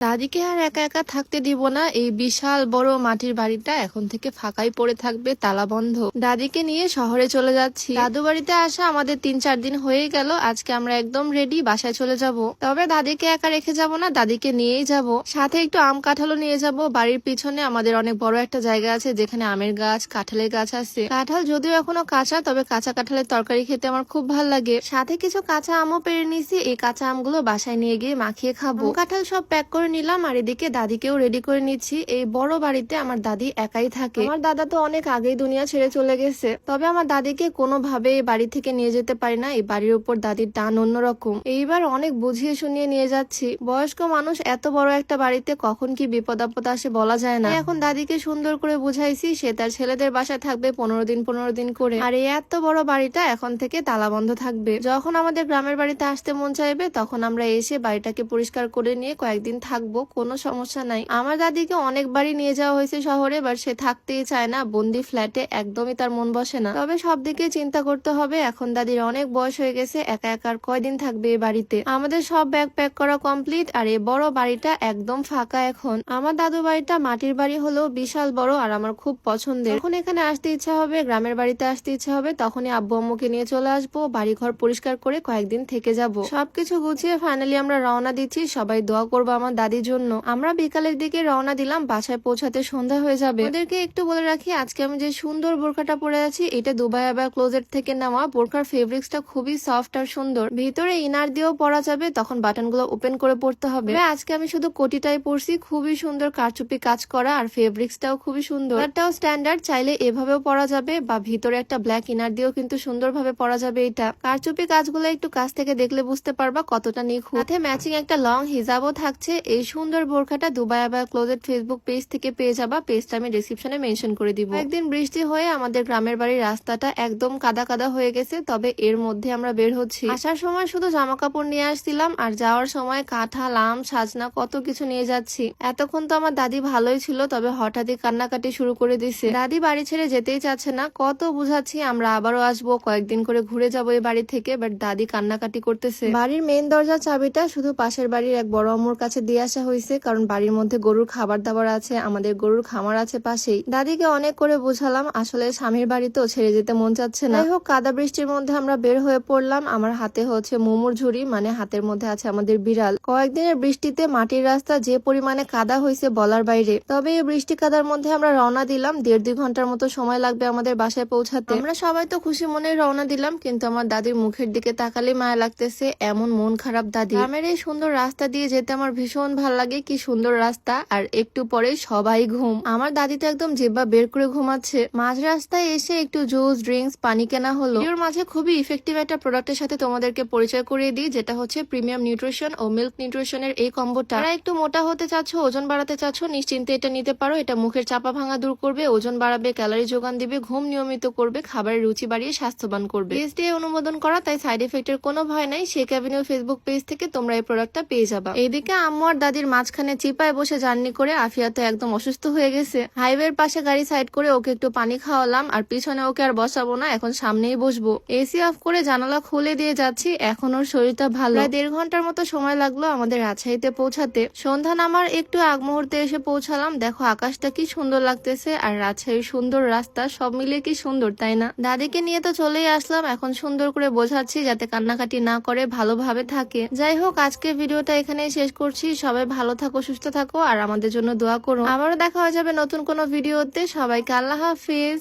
দাদিকে আর একা একা থাকতে দিব না। এই বিশাল বড় মাটির বাড়িটা এখন থেকে ফাঁকাই পড়ে থাকবে তালা বন্ধ দাদিকে নিয়ে শহরে চলে যাচ্ছি। দাদু বাড়িতে আসা আমাদের তিন চার দিন হয়ে গেল। আজকে আমরা একদম রেডি বাসায় চলে যাব। তবে দাদিকে একা রেখে যাব না, দাদিকে নিয়েই যাব। সাথে একটু আম কাঁঠালও নিয়ে যাব। বাড়ির পিছনে আমাদের অনেক বড় একটা জায়গা আছে, যেখানে আমের গাছ, কাঁঠালের গাছ আছে। কাঁঠাল যদিও এখনও কাঁচা, তবে কাঁচা কাঁঠালের তরকারি খেতে আমার খুব ভালো লাগে। সাথে কিছু কাঁচা আমও পেরে নিয়েছি। এই কাঁচা আমগুলো বাসায় নিয়ে গিয়ে মাখিয়ে খাব। কাঁঠাল সব প্যাক করে নিলাম আর এদিকে দাদিকেও রেডি করে নিচ্ছি। এই বড় বাড়িতে আমার দাদি একাই থাকে। আমার দাদা তো অনেক আগেই দুনিয়া ছেড়ে চলে গেছে। তবে আমার দাদিকে কোনোভাবে এই বাড়ি থেকে নিয়ে যেতে পারি না। এই বাড়ির উপর দাদির টান অন্যরকম। এইবার অনেক বুঝিয়ে শুনিয়ে নিয়ে যাচ্ছি। বয়স্ক মানুষ এত বড় একটা বাড়িতে কখন কি বিপদ আপদ আসে বলা যায় না। এখন দাদিকে সুন্দর করে বুঝাইছি, সে তার ছেলেদের বাসায় থাকবে পনেরো দিন পনেরো দিন করে। আর এই এত বড় বাড়িটা এখন থেকে তালা বন্ধ থাকবে। যখন আমাদের গ্রামের বাড়িতে আসতে মন চাইবে, তখন আমরা এসে বাড়িটাকে পরিষ্কার করে নিয়ে কয়েকদিন থাকব। কোনো সমস্যা নাই। আমার দাদিকে অনেকবারই নিয়ে যাওয়া হয়েছে শহরে বাট সে থাকতেই চায় না। বন্দি ফ্ল্যাটে একদমই তার মন বসে না। তবে সব দিকে চিন্তা করতে হবে। এখন দাদির অনেক বয়স হয়ে গেছে। একা একা আর কয়দিন থাকবে এই বাড়িতে? আমাদের সব ব্যাগ প্যাক করা কমপ্লিট আর এই বড় বাড়িটা একদম ফাঁকা এখন। আমার দাদু বাড়িটা মাটির বাড়ি হলেও বিশাল বড়, আর আমার খুব পছন্দের। যখন এখানে আসতে ইচ্ছা হবে, গ্রামের বাড়িতে আসতে ইচ্ছা হবে, তখনই আব্বু আম্মুকে নিয়ে চলে আসব। বাড়ি ঘর পরিষ্কার করে কয়েকদিন থেকে যাব। সবকিছু গুছিয়ে ফাইনালি আমরা রওনা দিচ্ছি। সবাই দোয়া করব আমার দাদির জন্য। আমরা বিকালের দিকে রওনা দিলাম, বাসায় পৌঁছাতে সন্ধ্যা হয়ে যাবে। ওদেরকে একটু বলে রাখি, আজকে আমি যে সুন্দর বোরখাটা পরে আছি, এটা দুবাই আবার ক্লোজেট থেকে নেওয়া। বোরখার ফেব্রিক্সটা খুবই সফট আর সুন্দর। ভিতরে ইনার দিয়েও পরা যাবে, তখন বাটনগুলো ওপেন করে পড়তে হবে। আজকে আমি শুধু কোটিটাই পরছি, খুবই সুন্দর কারচুপি কাজ করা, আর ফেব্রিক্সটাও খুবই সুন্দর। এটাও স্ট্যান্ডার্ড চাইলে এভাবেও পরা যাবে, বা ভিতরে একটা ব্ল্যাক ইনার দিয়েও কিন্তু সুন্দরভাবে পরা যাবে এটা। কারচুপি কাজগুলো একটু কাছ থেকে দেখলে বুঝতে পারবা কতটা নিখুঁত। ম্যাচিং একটা লং হিজাবও থাকছে এই সুন্দর বোরখাটা দুবাই আবার ক্লোজেট ফেসবুক পেজ থেকে পেয়ে যাবা। পেজটা আমি ডিসক্রিপশনে মেনশন করে দিব। একদিন বৃষ্টি হয়ে আমাদের গ্রামের বাড়ির রাস্তাটা একদম কাদা কাদা হয়ে গেছে, তবে এর মধ্যে আমরা বের হচ্ছি। আসার সময় শুধু জামা কাপড় নিয়ে আসছিলাম আর যাওয়ার সময় কাঁঠা লাম সাজনা কত কিছু নিয়ে যাচ্ছি। এতক্ষণ তো আমার দাদি ভালোই ছিল, তবে হঠাৎই কান্নাকাটি শুরু করে দিছে। দাদি বাড়ি ছেড়ে যেতেই চাচ্ছে না, কত বুঝাচ্ছি আমরা আবারও আসব, কয়েকদিন করে ঘুরে যাব এই বাড়ি থেকে বাট দাদি কান্নাকাটি করতেছে। বাড়ির মেন দরজার চাবিটা শুধু পাশের বাড়ির এক বড় আম্মুর কাছে দিয়ে আসা হয়েছে কারণ বাড়ির মধ্যে গরুর খাবার দাবার আছে, আমাদের গরুর খামার আছে পাশেই। দাদিকে অনেক করে বুঝালাম, আসলে স্বামীর বাড়িতেও ছেড়ে যেতে মন চাচ্ছে না। হোক, কাদা বৃষ্টির মধ্যে আমরা বের হয়ে পড়লাম। আমার হাতে হচ্ছে মোমোর ঝুড়ি মানে হাতের মধ্যে আছে আমাদের বিড়াল। কয়েকদিনের বৃষ্টিতে মাটির রাস্তা যে পরিমাণে কাদা হয়েছে বলার বাইরে। তবে এই বৃষ্টি কাদার মধ্যে আমরা রওনা দিলাম। দেড় দুই ঘণ্টার মতো সময় লাগবে আমাদের বাসায় পৌঁছাতে। আমরা সবাই তো খুশি মনে রওনা দিলাম, কিন্তু আমার দাদির মুখের দিকে তাকালে মায়া লাগতেছে, এমন মন খারাপ দাদি। গ্রামের এই সুন্দর রাস্তা দিয়ে যেতে আমার ভীষণ ভালো লাগে কি সুন্দর রাস্তা, আর একটু পরে সবাই ঘুম। আমার দাদি তো একদম জিব্বা বের করে ঘুমাচ্ছে। মাঝ রাস্তায় এসে একটু জুস, ড্রিঙ্কস, পানি কেনা হলো। এর মাঝে খুবই ইফেক্টিভ একটা প্রোডাক্টের সাথে তোমাদেরকে পরিচয় করিয়ে দিই, যেটা হচ্ছে প্রিমিয়াম নিউট্রিশন ও মিল্ক নিউট্রিশনের এই কম্বোটা যারা একটু মোটা হতে চাচ্ছ, ওজন বাড়াতে চাচ্ছ, নিশ্চিন্তে এটা নিতে পারো। এটা মুখের চাপা ভাঙা দূর করবে, ওজন বাড়াবে ক্যালারি যোগান দিবে, ঘুম নিয়মিত করবে, খাবারের রুচি বাড়িয়ে স্বাস্থ্যবান করবে। দিয়ে অনুমোদন করা, তাই সাইড এফেক্টের কোনো ভয় নাই। শেখ অ্যাভিনিউ ফেসবুক পেজ থেকে তোমরা এই প্রোডাক্টটা পেয়ে যাবা। এদিকে আম্মু আর দাদির মাঝখানে চিপায় বসে জার্নি করে আফিয়া তো একদম অসুস্থ হয়ে গেছে। হাইওয়ের পাশে গাড়ি সাইড করে ওকে একটু পানি খাওয়ালাম আর পিছনে ওকে আর বসাবো না, এখন সামনেই বসবো। এসি অফ করে জানালা খুলে দিয়ে যাচ্ছি, এখন ওর শরীরটা ভালো। প্রায় দেড় ঘণ্টার মতো সময় লাগল আমাদের রাজশাহীতে পৌঁছাতে। সন্ধ্যা নামার একটু আগ মুহূর্তে এসে পৌঁছালাম, দেখো আকাশটা কি সুন্দর লাগতেছে আর রাজশাহীর সুন্দর রাস্তা সব মিলিয়ে কি সুন্দর, তাই না? দাদিকে নিয়ে তো চলেই আসলাম, এখন সুন্দর করে বোঝাচ্ছি যাতে কান্নাকাটি না করে, ভালোভাবে থাকে। যাই হোক আজকে ভিডিওটা এখানেই শেষ করছি সবাই ভালো থাকো, সুস্থ থাকো, আর আমাদের জন্য দোয়া করো। আবারও দেখা হয়ে যাবে নতুন কোনো ভিডিওতে। সবাইকে আল্লাহ হাফিজ।